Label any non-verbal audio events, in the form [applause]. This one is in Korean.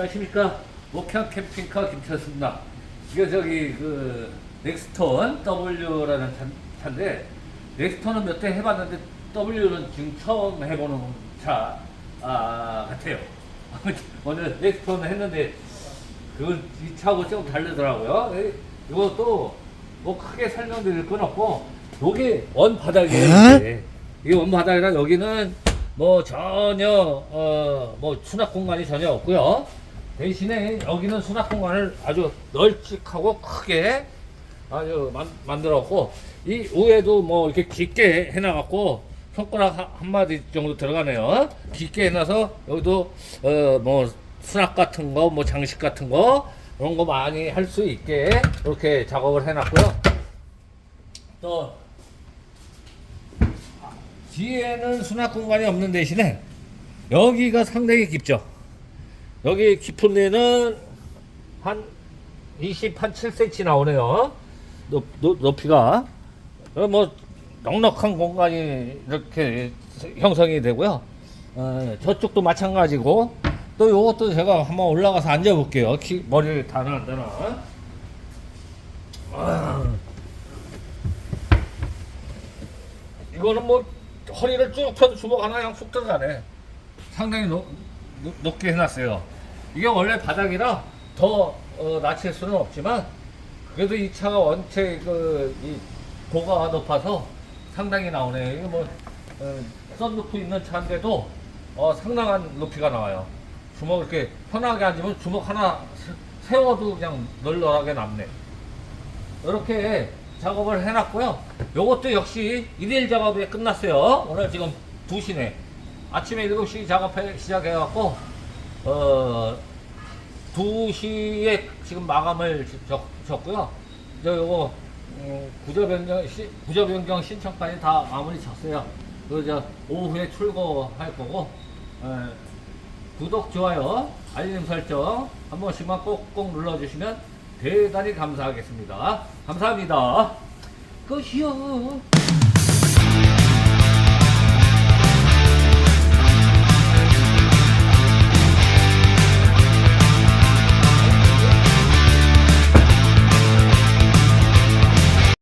안녕하십니까 목향 캠핑카 김철수입니다. 이게 저기 그 넥스톤 W라는 차, 차인데 넥스톤은 몇 대 해봤는데 W는 지금 처음 해보는 차 아, 같아요. [laughs] 오늘 넥스톤 했는데 그건 이 차하고 좀 다르더라고요. 에, 이것도 뭐 크게 설명드릴 건 없고 요게 원 바닥이에요. 이게. 이게 원 바닥이라 여기는 뭐 전혀 어 뭐 수납 공간이 전혀 없고요. 대신에 여기는 수납 공간을 아주 널찍하고 크게 아주 만, 만들었고 이 위에도 뭐 이렇게 깊게 해놔갖고 손가락 한- 한 마디 정도 들어가네요. 깊게 해놔서 여기도 어 뭐 수납 같은 거, 뭐 장식 같은 거 그런 거 많이 할 수 있게 이렇게 작업을 해놨고요. 또 뒤에는 수납 공간이 없는 대신에 여기가 상당히 깊죠. 여기 깊은 데는 한 20, 한 7cm 나오네요. 높, 높, 높이가. 어, 뭐, 넉넉한 공간이 이렇게 형성이 되고요. 어, 저쪽도 마찬가지고, 또 요것도 제가 한번 올라가서 앉아볼게요. 키, 머리를 다나 안 다나. 아. 이거는 뭐, 허리를 쭉 펴도 주먹 하나 그냥 훅 들어가네. 상당히 높, 높, 높게 해놨어요. 이게 원래 바닥이라 더 어, 낮출 수는 없지만 그래도 이 차가 원체 그 이 고가 높아서 상당히 나오네요. 이게 뭐 어, 썬루프 있는 차인데도 어, 상당한 높이가 나와요. 주먹 이렇게 편하게 앉으면 주먹 하나 세- 세워도 그냥 널널하게 남네. 이렇게 작업을 해놨고요. 요것도 역시 일일 작업이 끝났어요. 오늘 지금 2시네. 아침에 7시 작업해 시작해갖고 어 2시에 지금 마감을 적, 적고요. 저 요거 음, 구조 변경 시, 구조 변경 신청까지 다 마무리 졌어요. 그저 오후에 출고할 거고 에, 구독 좋아요 알림 설정 한 번씩만 꼭꼭 눌러주시면 대단히 감사하겠습니다. 감사합니다. 끝이요.